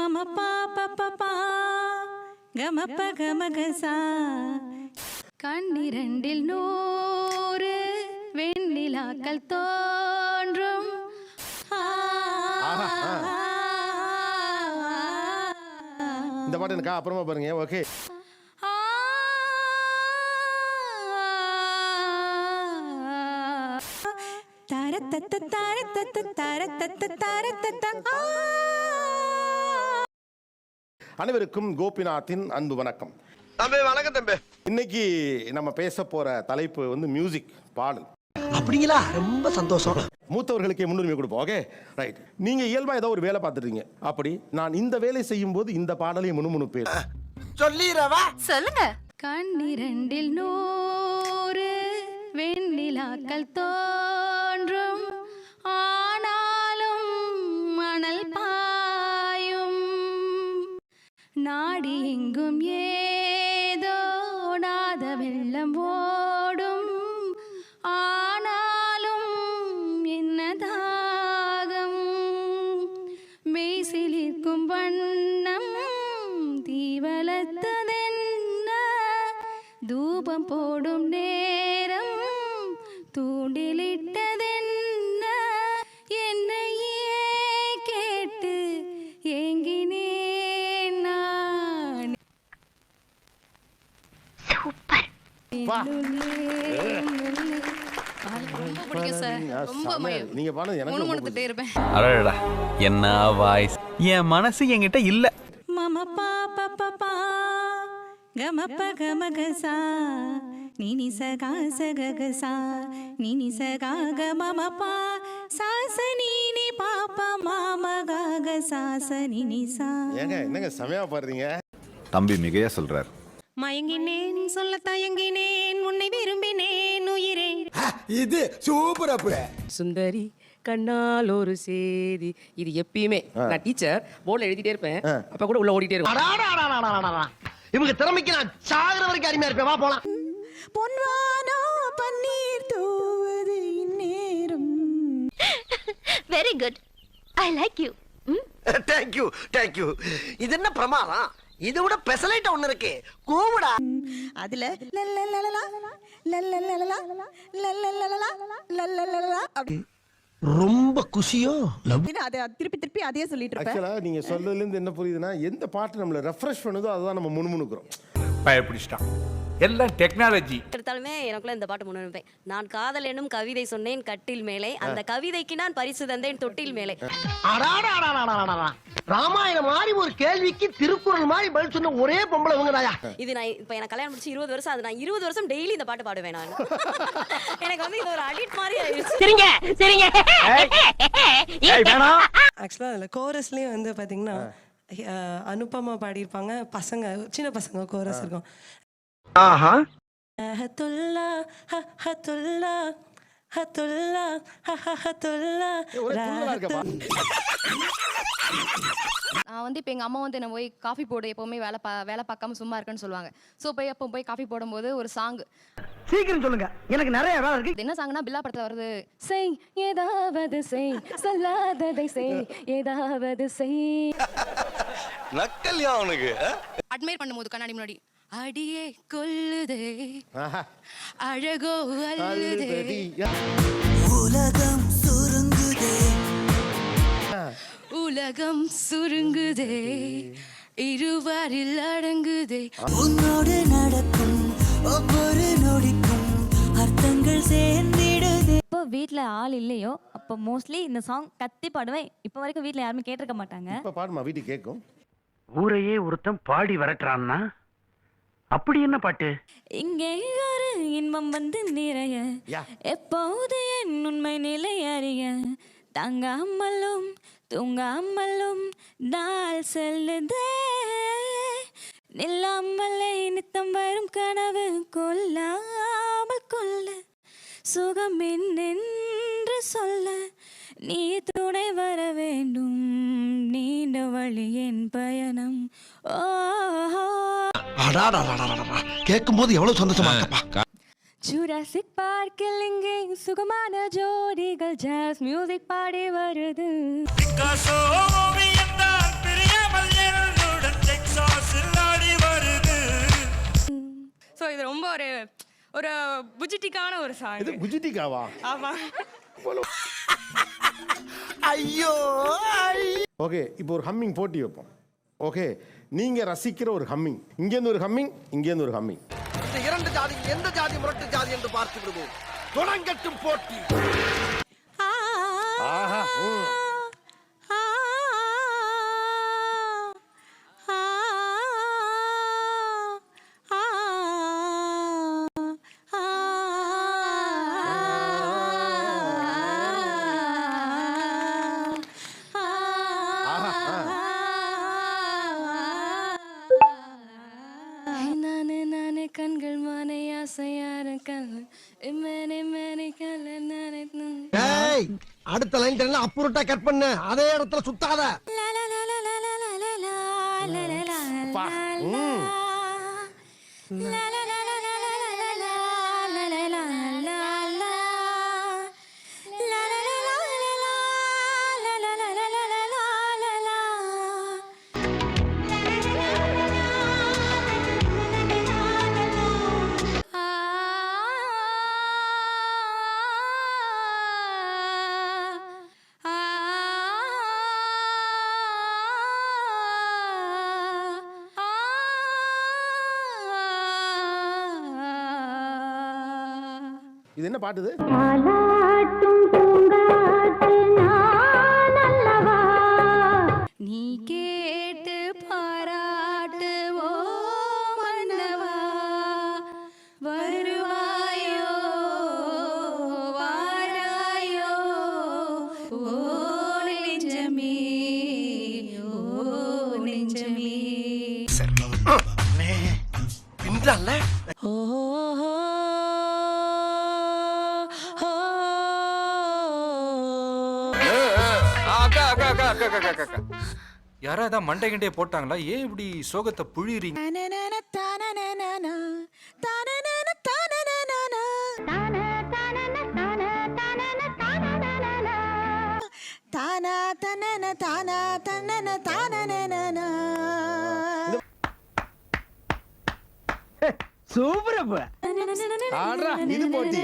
மம பாப்ப பப்பா கமப்ப கமகசா கண்ணிரண்டில் நூறு வெண்ணிலாக்கள் தோன்றும். இந்த பாட்டு எனக்கா அப்புறமா பாருங்க ஓகே ஆ. தரத்தத்த தரத்தத்த தரத்தத்த தரத்தத்த ஆ. அனைவருக்கும் கோபிநாத்தின் அன்பு வணக்கம். தம்பி வணக்கம் தம்பி. இன்னைக்கு நம்ம பேச போற தலைப்பு வந்து மியூசிக் பாடல். அப்படிங்களா? ரொம்ப சந்தோஷம். மூத்தவர்களுக்கே முன்னுரிமை கொடுப்போம் ஓகே ரைட் நீங்க இயல்பா ஏதோ ஒரு வேலை பார்த்துட்டீங்க அப்படி நான் இந்த வேலை செய்யும் போது இந்த பாடலை முணுமுணுப்பேன். சொல்லிடுறவா கண்ணிரண்டில் நூறு வெண்ணிலாக்கள் தோன்றும் நாடி எங்கும் ஏதோ நாத வெள்ளம் ஓடும். ஆனாலும் என்ன தாகம்? மெய்சிலிருக்கும் வண்ணம் தீவலத்ததென்ன? தூபம் போ வா. ரொம்ப பிடிக்கும் சார் ரொம்ப செமையா இருக்கு. நீங்க பாடுறது எனக்கு ரொம்ப முணுமுணுத்துட்டே இருப்பேன் அடடா என்ன வாய்ஸ் என் மனசு என்கிட்ட இல்ல. மம பாப்ப பப்பா கமப்ப கமகசா நினி சகா சககசா நினி சகா கமம பா. சாச நீனி பாப்ப மாம காக சாச நினி சா. ஏங்க என்னங்க செமையா பாடுறீங்க? தம்பி மிகையா சொல்றார். மயங்கினேன் சொல்ல தயங்கினேன் உன்னை விரும்பினேன் உயிரே. இது சூப்பர் அப்பு சுந்தரி கண்ணால் ஒரு சேதி. இது எப்பயுமே நான் டீச்சர் போர்டில் எழுதிட்டே இருப்பேன். அப்ப கூட உள்ள ஓடிட்டே இருக்கும். இவங்க திறமைக்கு நான் சாகுற வரைக்கும் அருமையா இருப்பேன். வா போலாம். பொன்வானோ பன்னீர் தூவது இந்நேரம். Very good I like you thank you thank you இது என்ன பிரமாதம்? இதை விட பெசலைட் ஒண்ணு இருக்கு கூவுடா அதுல ரொம்ப குஷியோ அதை திருப்பி திருப்பி அதையே சொல்லிட்டு ஆக்சுவலா நீங்க சொல்றதுல இருந்து என்ன புரியுதுன்னா எந்த பாட்டு நம்மள ரெஃப்ரெஷ் பண்ணுதோ அதுதான் நம்ம முணுமுணுக்கிறோம் பயப்பிடிச்சிட்டான். எல்லாம் டெக்னாலஜி எடுத்தாலுமே எனக்குள்ள இந்த பாட்டு முன்னிருப்பேன் நான் காதல் என்னும் கவிதை சொன்னேன் கட்டில் மேலே. அந்த கவிதைக்கு நான் பரிசு தந்தேன் தொட்டில் மேலே. ராமாயணம் மாதிரி ஒரு கேள்விக்கு திருக்குறள் மாதிரி பதில் சொன்ன ஒரே பொம்பளை இவங்க தாயா? இது நான் இப்ப எனக்கு கல்யாணம் முடிச்சு இருபது வருஷம் அது நான் இருபது வருஷம் டெய்லி இந்த பாட்டு பாடுவேன் நான். எனக்கு வந்து இது ஒரு அடிட் மாதிரி ஆயிடுச்சு. சரிங்க சரிங்க. ஆக்சுவலாக அதில் கோரஸ்லேயும் வந்து பார்த்தீங்கன்னா அஹ், அனுபமா பாடியிருப்பாங்க. பசங்க சின்ன பசங்க கோரஸ் இருக்கும். ஆஹா. ஹத்துல்லா ஹ ஹத்துல்லா ஹத்துல்லா ஹ ஹ ஹத்துல்லா நான் வந்து இப்போ எங்கள் அம்மா வந்து என்ன போய் காஃபி போடு எப்போவுமே வேலை பா வேலை பார்க்காம சும்மா இருக்கேன்னு சொல்லுவாங்க. ஸோ போய் அப்போ போய் காஃபி போடும்போது ஒரு சாங் சீக்கிரம் சொல்லுங்க. எனக்கு நிறைய வேலை இருக்கு. இது என்ன சாங்னா பில்லா படத்தில் வருது. செய் ஏதாவது செய் சொல்லாததை செய் ஏதாவது செய். நக்கல்யா அவனுக்கு அட்மையர் பண்ணும்போது கண்ணாடி முன்னாடி. அடியே கொல்லுதே. அழகோ அல்லுதே. உலகம் சுருங்குதே. உலகம் சுருங்குதே. இருவரில் அடங்குதே. உன்னோடு நடக்கும் ஒவ்வொரு நொடிக்கும் அர்த்தங்கள் சேர்ந்திடுதே. இப்போ வீட்டில் ஆள் இல்லையோ அப்போ மோஸ்ட்லி இந்த சாங் கத்தி பாடுவேன். இப்போ வரைக்கும் வீட்டில் யாருமே கேட்டிருக்க மாட்டாங்க. இப்ப பாடுமா வீட்டுக்கு கேட்கும். ஊரையே ஒருத்தன் பாடி வரட்டுறான்னா? அப்படி என்ன பாட்டு? இங்கே ஒரு இன்பம் வந்து நிறைய. எப்போது என் உண்மை நிலை அறிய? தங்காமலும் தூங்காமலும் நாள் செல்லுதே. நில்லாமலே நித்தம் வரும் கனவு கொல்லாமல் கொல்ல சுகம் என்னென்று சொல்ல நீ துணை வர வேண்டும். நீண்ட வழி என் பயணம். ஓ கேட்கும் போது எவ்வளவு சந்தோஷமா இருக்கப்பா. ஜூராசிக் பார்க்கில் இங்கே சுகமான ஜோடிகள் ஜாஸ் மியூசிக் பாடி வருது. ஸோ இது ரொம்ப ஒரு ஒரு புஜிட்டிக்கான ஒரு சாங் இது புஜிட்டிக்காவா? ஆமா. ஐயோ ஓகே இப்போ ஒரு ஹம்மிங் போட்டி வைப்போம். ஓகே நீங்க ரசிக்கிற ஒரு ஹம்மிங் இங்கேருந்து ஒரு ஹம்மிங் இங்கேருந்து ஒரு ஹம்மிங் இந்த இரண்டு ஜாதி எந்த ஜாதி முரட்டு ஜாதி என்று பார்த்து விடுவோம். தொடங்கட்டும் போட்டி. ஆஹா. ஏய் அடுத்த லைன் எல்லாம் அப்புறட்டா கட் பண்ணு அதே இடத்துல சுத்தாத பா ம் இது என்ன பாட்டுது அக்கா அக்கா அக்கா அக்கா அக்கா அக்கா அக்கா. யாரா ஏதாவது மண்டை கிண்டே போட்டாங்களா? ஏன் இப்படி சோகத்தை புழியுறீங்க? தானா தனன தானா தனன தானன சூப்பரப்ப ஆடுறா இது போட்டி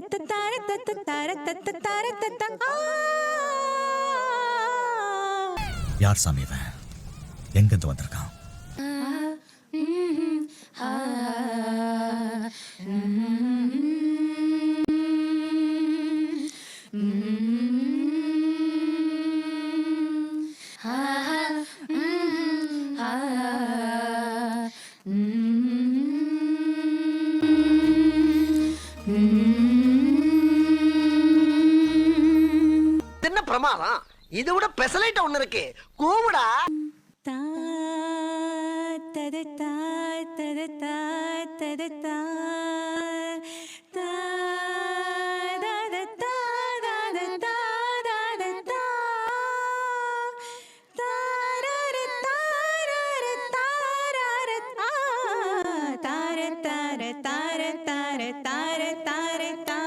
தரத்தத்த தரத்தத்த தரத்தத்த தரத்தத்த ஆ. யார் சாமி இவன்? எங்கிருந்து வந்திருக்கான்? பிரமாதம் இதை விட பெசலைட்ட ஒண்ணு இருக்கு கூவுடா தா தத தா தத தா தத தா தா தத தா தத தா தத தா தாரர தாரர தாரர தா தார தார தார தார தார தார தா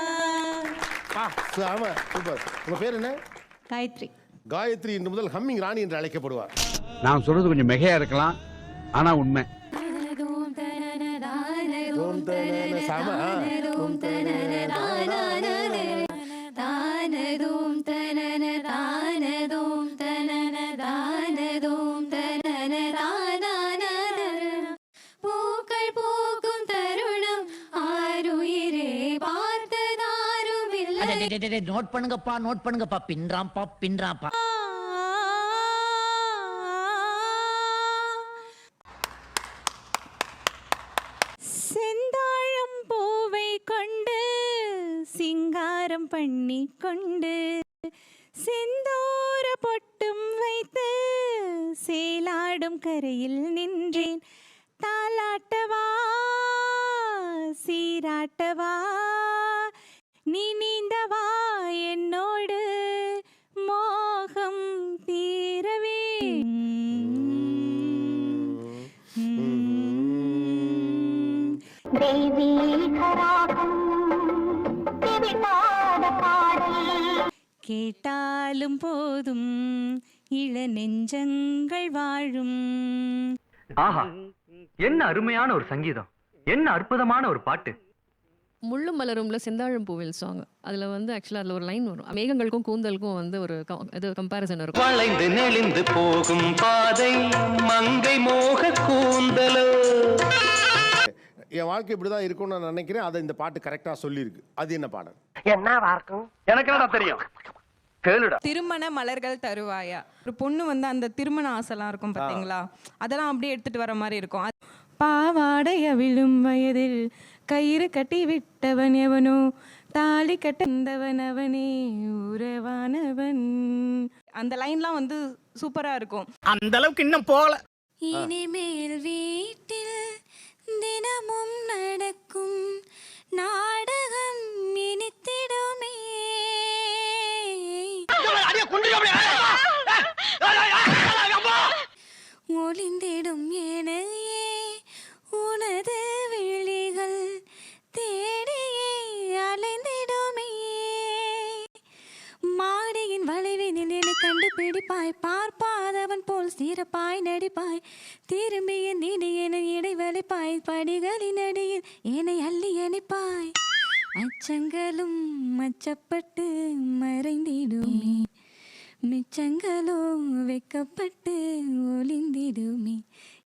பா சாம சூப்பர் உங்க பேர் என்ன காயத்ரி. காயத்ரி இன்று முதல் ஹம்மிங் ராணி என்று அழைக்கப்படுவார். நான் சொல்றது கொஞ்சம் மிகையா இருக்கலாம் ஆனா உண்மை. டே நோட் பண்ணுங்கப்பா நோட் பண்ணுங்கப்பா. பின்றாம்பா பின்றாம்பா செந்தாழம் பூவை கொண்டு சிங்காரம் பண்ணி கொண்டு செந்தோர பொட்டும் வைத்து சேலாடும் கரையில் கேட்டாலும் போதும் இள நெஞ்சங்கள் வாழும். ஆஹா என்ன அருமையான ஒரு சங்கீதம். என்ன அற்புதமான ஒரு பாட்டு. முள்ளும் மலரும்ல செந்தாழம் பூவில் சாங் அதுல வந்து ஆக்சுவலா அதுல ஒரு லைன் வரும். மேகங்களுக்கும் கூந்தலுக்கும் வந்து ஒரு இது கம்பேரிசன் இருக்கும். வளைந்து நெளிந்து போகும் பாதை மங்கை மோக கூந்தலோ. என் வாழ்க்கை இப்படி தான் இருக்கும்னு நான் நினைக்கிறேன். அதை இந்த பாட்டு கரெக்டாக சொல்லியிருக்கு. அது என்ன பாடல்? திருமண மலர்கள் தருவாயா? ஒரு பொண்ணு வந்து அந்த திருமண ஆசைலாம் இருக்கும் பார்த்தீங்களா அதெல்லாம் அப்படியே எடுத்துட்டு வர மாதிரி இருக்கும். அது- பாவாடை அவிழும் வயதில் கயிறு கட்டி விட்டவன் எவனோ? தாலி கட்டந்தவன் அவனே? உறவானவன். அந்த லைன்லாம் வந்து சூப்பரா இருக்கும். அந்த அளவுக்கு இன்னும் போகல. இனிமேல் தினமும் நடக்கும் நான் கண்டுபிடிப்பாய் பார்ப்பாதவன் போல் சீரப்பாய் நடிப்பாய். திரும்பிய நீடி என இடைவெளிப்பாய் படிகளின் அடியில் என்னை அள்ளி அணைப்பாய். அச்சங்களும் மச்சப்பட்டு மறைந்திடுமே. மிச்சங்களோ வெக்கப்பட்டு ஒளிந்திடுமே.